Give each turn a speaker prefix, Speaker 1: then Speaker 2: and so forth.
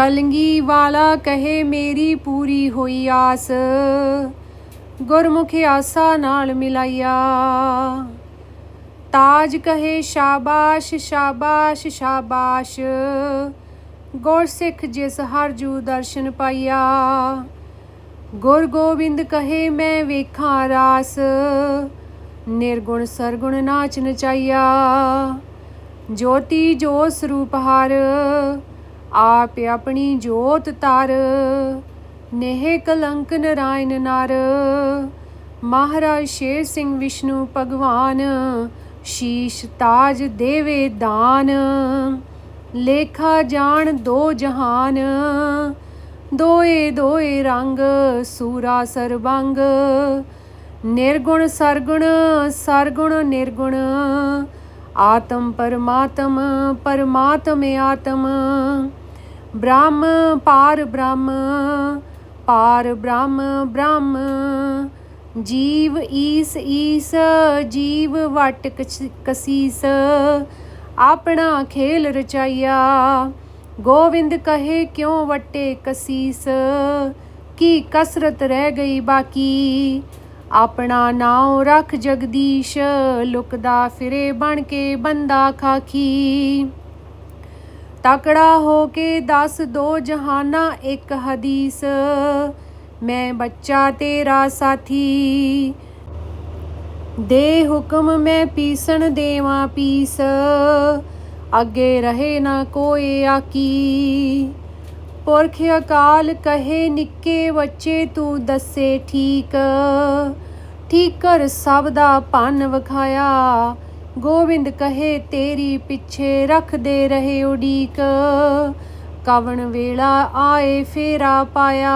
Speaker 1: ਕਲਗੀ ਵਾਲਾ ਕਹੇ, ਮੇਰੀ ਪੂਰੀ ਹੋਈ ਆਸ। ਗੁਰਮੁਖੀ ਆਸਾ ਨਾਲ ਮਿਲਾਈਆ ਤਾਜ ਕਹੇ, ਸ਼ਾਬਾਸ਼ ਸ਼ਾਬਾਸ਼ ਸ਼ਾਬਾਸ਼। ਗੁਰ ਸਿੱਖ ਜਿਸ ਹਰ ਜੂ ਦਰਸ਼ਨ ਪਾਈਆ ਗੁਰ ਗੋਬਿੰਦ ਕਹੇ, ਮੈਂ ਵੇਖਾਂ ਰਾਸ। ਨਿਰਗੁਣ ਸਰਗੁਣ ਨਾਚ ਨਚਾਈਆ ਜੋਤੀ ਜੋ ਸਰੂਪ ਹਰ ਆਪ ਆਪਣੀ ਜੋਤ ਤਰ ਨੇਹ ਕਲੰਕ ਨਰਾਇਣ ਨਰ। ਮਹਾਰਾਜ ਸ਼ੇਰ ਸਿੰਘ ਵਿਸ਼ਨੂੰ ਭਗਵਾਨ, ਸ਼ੀਸ਼ ਤਾਜ ਦੇਵੇ ਦਾਨ। ਲੇਖਾ ਜਾਣ ਦੋ ਜਹਾਨ, ਦੋਏ ਦੋਏ ਰੰਗ ਸੂਰਾ ਸਰਬੰਗ। ਨਿਰਗੁਣ ਸਰਗੁਣ ਸਰਗੁਣ ਨਿਰਗੁਣ। ਆਤਮ ਪਰਮਾਤਮ ਪਰਮਾਤਮ ਆਤਮ। ਬ੍ਰਹਮ ਪਾਰ ਬ੍ਰਹਮ ਪਾਰ ਬ੍ਰਹਮ ਬ੍ਰਹਮ। ਜੀਵ ਈਸ ਈਸ, ਜੀਵ ਵਟ ਕਸੀਸ। ਆਪਣਾ ਖੇਲ ਰਚਾਇਆ ਗੋਵਿੰਦ ਕਹੇ ਕਿਉਂ ਵਟੇ ਕਸੀਸ? ਕੀ ਕਸਰਤ ਰਹਿ ਗਈ ਬਾਕੀ? ਆਪਣਾ ਨਾਉ ਰੱਖ ਜਗਦੀਸ਼, ਲੁਕਦਾ ਫਿਰੇ ਬਣ ਕੇ ਬੰਦਾ ਖਾਖੀ ਤਕੜਾ ਹੋ ਕੇ ਦੱਸ ਦੋ ਜਹਾਨਾ ਇੱਕ ਹਦੀਸ। ਮੈਂ ਬੱਚਾ ਤੇਰਾ ਸਾਥੀ। ਦੇ ਹੁਕਮ ਮੈਂ ਪੀਸਣ ਦੇਵਾਂ ਪੀਸ। ਅੱਗੇ ਰਹੇ ਨਾ ਕੋਈ ਆਕੀ। ਪੁਰਖ ਅਕਾਲ ਕਹੇ, ਨਿੱਕੇ ਬੱਚੇ ਤੂੰ ਦੱਸੇ ਠੀਕ। ਠੀਕ ਕਰ ਸਭ ਦਾ ਭੰਨ ਵਿਖਾਇਆ। ਗੋਬਿੰਦ ਕਹੇ ਤੇਰੀ ਪਿੱਛੇ ਰੱਖਦੇ ਰਹੇ ਉਡੀਕ। ਕਵਣ ਵੇਲਾ ਆਏ ਫੇਰਾ ਪਾਇਆ।